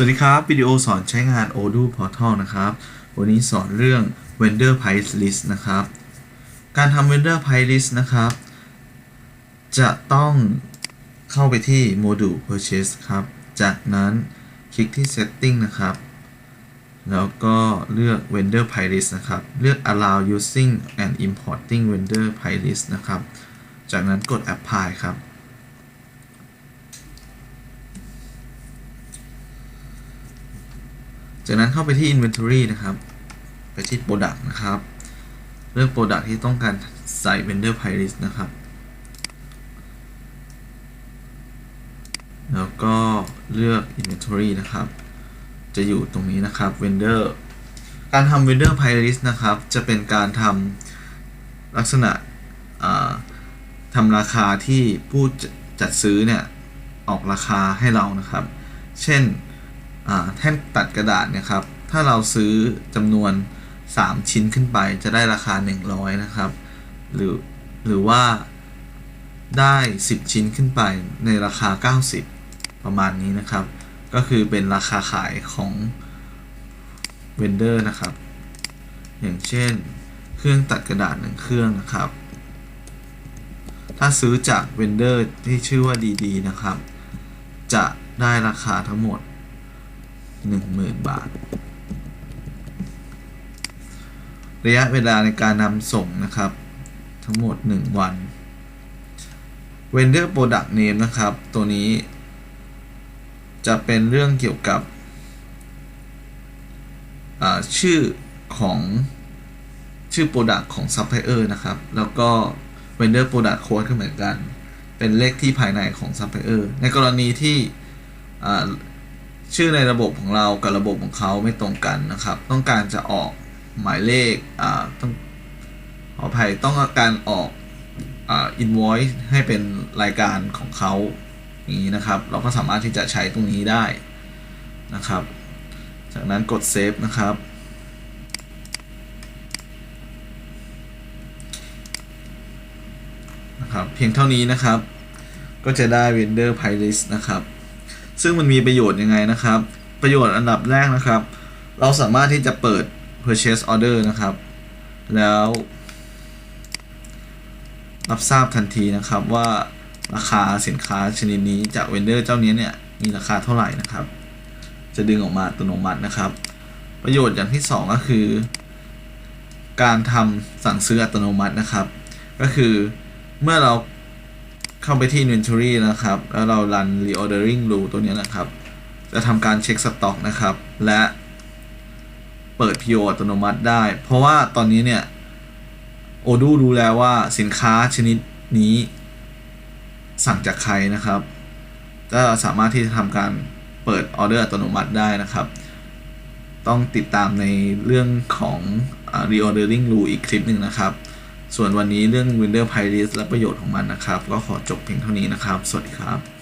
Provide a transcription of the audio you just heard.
สวัสดีครับ วิดีโอสอนใช้งาน Odoo Portal นะครับ วันนี้สอนเรื่อง Vendor Price List นะครับ การทำ Vendor Price List นะครับ จะต้องเข้าไปที่ Module Purchase ครับ จากนั้นคลิกที่ Setting นะครับ แล้วก็เลือก Vendor Price List นะครับ เลือก Allow using and importing Vendor Price List นะครับ จากนั้นกด Apply ครับ จากนั้นเข้าไปที่ Inventory นะครับ ไปที่ Product นะครับ เลือก Product ที่ต้องการใส่ Vendor Price List นะครับ แล้วก็เลือก Inventory นะครับ จะอยู่ตรงนี้นะครับ Vendor การทำ Vendor Price List นะครับ จะเป็นการทำลักษณะทำราคาที่ผู้จัดซื้อเนี่ย ออกราคาให้เรานะครับ เช่น แท่นตัดกระดาษเนะครับ ถ้าเราซื้อจำนวน 3 ชิ้นขึ้นไปจะได้ราคา 100 นะครับ หรือหรือว่าได้ 10 ชิ้นขึ้นไปในราคา 90 ประมาณนี้นะครับ ก็คือเป็นราคาขายของเวนเดอร์นะครับ อย่างเช่น เครื่องตัดกระดาษหนึ่งเครื่องนะครับ ถ้าซื้อจากเวนเดอร์ที่ชื่อว่าดีๆนะครับ จะได้ราคาทั้งหมด 10,000บาท ระยะเวลาในการนำส่งนะครับ ทั้งหมด 1 วัน Vendor Product Name นะครับ ตัวนี้ จะเป็นเรื่องเกี่ยวกับ ชื่อของชื่อ Product ของ Supplier นะครับ แล้วก็ Vendor Product Code ก็เหมือนกัน เป็นเลขที่ภายในของ Supplier ในกรณีที่ ชื่อในระบบของเรากับระบบของเขาไม่ตรงกันนะครับ ต้องการจะออกหมายเลขอ่าต้องขออภัยต้องการออกอ่า invoice ให้เป็นรายการของเขาอย่างนี้นะครับ เราก็สามารถที่จะใช้ตรงนี้ได้นะครับ จากนั้นกด save นะครับ นะครับ เพียงเท่านี้นะครับ ก็จะได้ vendor price list นะครับ ซึ่งมันมีประโยชน์ยังไงนะครับ ประโยชน์อันดับแรกนะครับ เราสามารถที่จะเปิด purchase order นะครับ แล้ว รับทราบทันทีนะครับว่าราคาสินค้าชนิดนี้จากเวนเดอร์เจ้านี้เนี่ยมีราคาเท่าไหร่นะครับ จะดึงออกมาอัตโนมัตินะครับ ประโยชน์อย่างที่ 2 ก็คือ การทำสั่งซื้ออัตโนมัตินะครับ ก็คือเมื่อเรา เข้าไปที่ inventory นะครับ แล้วเรา run reordering rule ตัวนี้นะครับ จะทำการเช็คสต็อกนะครับ และเปิด PO อัตโนมัติได้ เพราะว่าตอนนี้เนี่ยโอดูรู้แล้วว่าสินค้าชนิดนี้สั่งจากใครนะครับก็สามารถที่จะทำการเปิดออเดอร์อัตโนมัติได้นะครับ ต้องติดตามในเรื่องของ reordering rule อีกคลิปหนึ่งนะครับ ส่วนวันนี้เรื่อง Windows Price List และประโยชน์ของมันนะครับ ก็ขอจบเพียงเท่านี้นะครับ สวัสดีครับ